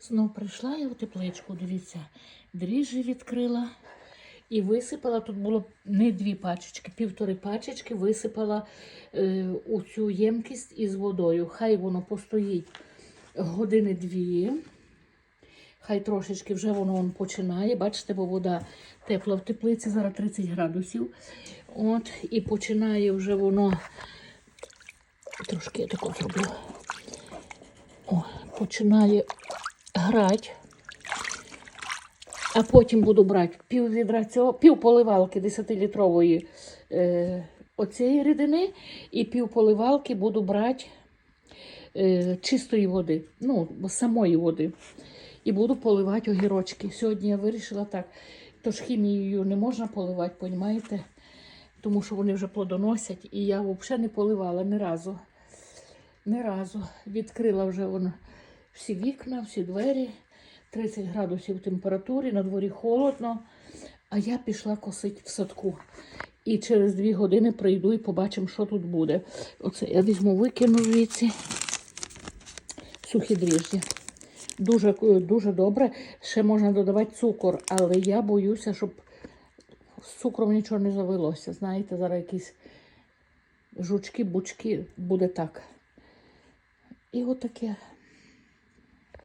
Знов прийшла я в тепличку, дивіться, дріжджі відкрила і висипала. Тут було не дві пачечки, півтори пачечки висипала е, у цю ємкість із водою. Хай воно постоїть години дві. Хай трошечки вже воно он починає. Бачите, бо вода тепла в теплиці, зараз 30 градусів. От, і починає вже воно. Трошки я тако зроблю. О, починає грати. А потім буду брати пів відра цього, пів поливалки 10-літрової е, оцієї рідини і пів поливалки буду брати е, чистої води, ну, самої води. І буду поливати огірочки. Сьогодні я вирішила так. Тож хімією не можна поливати, понімаєте? Тому що вони вже плодоносять. І я взагалі не поливала ні разу. Ні разу. Відкрила вже вона всі вікна, всі двері. 30 градусів температури, на дворі холодно. А я пішла косити в садку. І через дві години прийду і побачимо, що тут буде. Оце я візьму, викину звідси сухі дріжджі. Дуже, дуже добре. Ще можна додавати цукор, але я боюся, щоб з цукром нічого не завелося. Знаєте, зараз якісь жучки, бучки буде так. І отаке